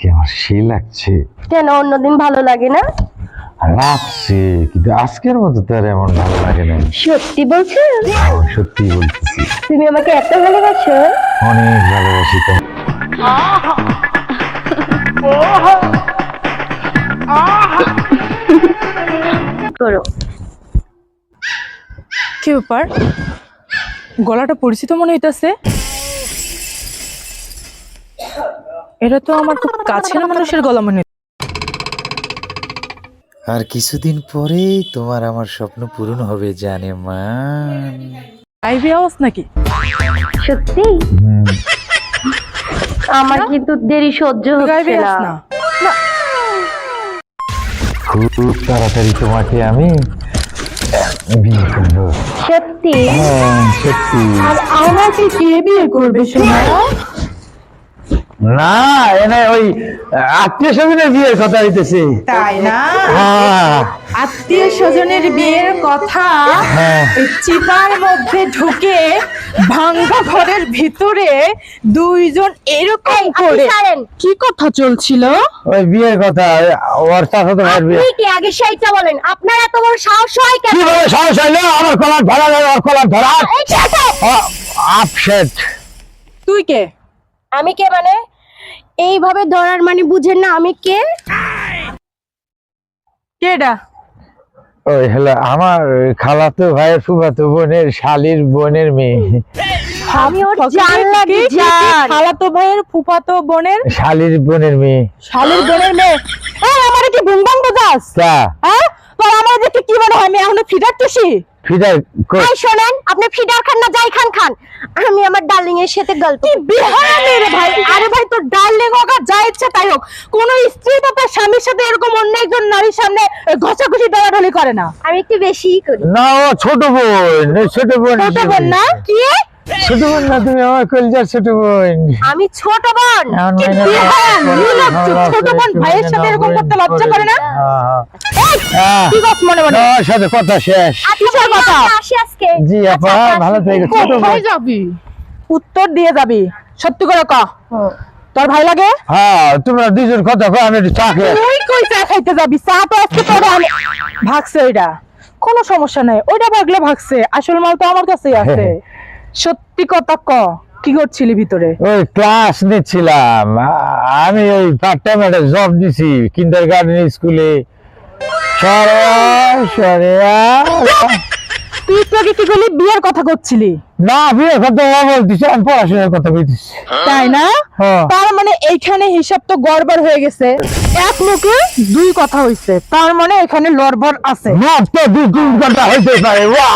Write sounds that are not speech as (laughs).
আজকে আমার সেই লাগছে। কেন? অন্যদিন ভালো লাগে না? লাগছে কিন্তু আজকের মতো তো আর এমন ভালো লাগে না। সত্যি বলছো? সত্যি বলতেছি। তুমি আমাকে এত ভালোবাসো? অনেক ভালোবাসি তো। করো। কি ব্যাপার? গলাটা পরিচিত মনে হইতাছে? এটা তো আমার খুব কাছের মানুষের গলা মনে আর কিছুদিন পরেই তোমার আমার স্বপ্ন পূরণ হবে জানে লাইভে আওয়াজ নাকি? সত্যি? আমার কিন্তু দেরি সহ্য হচ্ছে না। না। খুব তাড়াতাড়ি তোমাকে আমি বিয়ে করব। সত্যি? হ্যাঁ সত্যি। আর আমাকে কে বিয়ে করবে শোনা না এনে ওই আত্মীয় স্বজনের বিয়ের কথা হইতেছে। তাই না? হ্যাঁ। আত্মীয় স্বজনের বিয়ের কথা হ্যাঁ। চিতার মধ্যে ঢুকে ভাঙ্গা ঘরের ভিতরে দুইজন এরকম করে। কি কথা চলছিল? ওই বিয়ের কথা ওর চাচা তো ভাইয়ের বিয়ে। কি আগে সেইটা বলেন? আপনার এত বড় সাহস হয় কেন? কি বলে সাহস হইল আমার কলার ধরা ওর কলার ধরা! আপসেট তুই কে? আমি কে মানে? এইভাবে ধরার মানে বুঝেন না আমি কে? কেডা? ওই হলো আমার খালাতো ভাইয়ের ফুফাতো বোনের শালির বোনের মেয়ে। আমি ওর জান লাগি জান। খালাতো ভাইয়ের ফুফাতো বোনের? শালির বোনের মেয়ে। শালির বোনের মেয়ে? এই আমার কি বুমবাং বাজাস হ্যাঁ? তোর আমার দেখে কি মনে হয় আমি এখনও ফিডারতেছি ফিদার কই এই শোনেন আপনি ফিডার খান না যাই খান খান। আমি আমার ডার্লিং এর সাথে গল্প কি বিহারে রে ভাই। আরে ভাই তোর ডার্লিং হোক আর যা ইচ্ছা তাই হোক। কোনো স্ত্রী তো তার স্বামীর সাথে এরকম অন্য একজন নারীর সামনে ঘষাঘষি দলাদলি করে না। আমি একটু বেশি করি। না ও ছোট বোন ছোট বোন ছোট বোন না? কি? ছোট বোন না তুমি আমার কলজার ছোট বোন। আমি ছোট বোন ছোট বোন ভাইয়ের সাথে এরকম করতে লজ্জা করে। না? হ্যাঁ, এই, হ্যাঁ। কি করছ মনে মনে? তোমার সাথে কথা শেষ। আচ্ছা কথা? আমি আসি আজকে। জি আপা আচ্ছা, আচ্ছা, ভালো থেকে ছোট বোন। যাবি? উত্তর দিয়ে যাবি সত্যি করে ক। তোর ভাই লাগে? হ্যাঁ তোমরা দুজন কথা কো আমি একটু চা তুই কই চা খাইতে যাবি? চা তো আজকে তোর ভাগছে ওইটা। কোনো সমস্যা নাই ওইটা ভাগলে ভাগছে। আসল মাল তো আমার কাছেই আছে। (laughs) সত্যি কথা ক কি করছিলি ভিতরে? ওই ক্লাস নিচ্ছিলাম। আমি ওই পার্ট টাইম একটা জব দিছি কিন্ডার গার্ডেন স্কুলে। তুই তো আগে কি করলি? বিয়ের কথা করছিলি? না বিয়ে কথা বলতেছি আমি পড়াশোনার কথা বলতেছি তাই না? হ্যাঁ। তার মানে এইখানে হিসাব তো গড়বড় হয়ে গেছে। এক মুখে দুই কথা হইছে। তার মানে এখানে লড়বড় আছে। না তো দুই ঘণ্টা হইতে পারে। ওয়া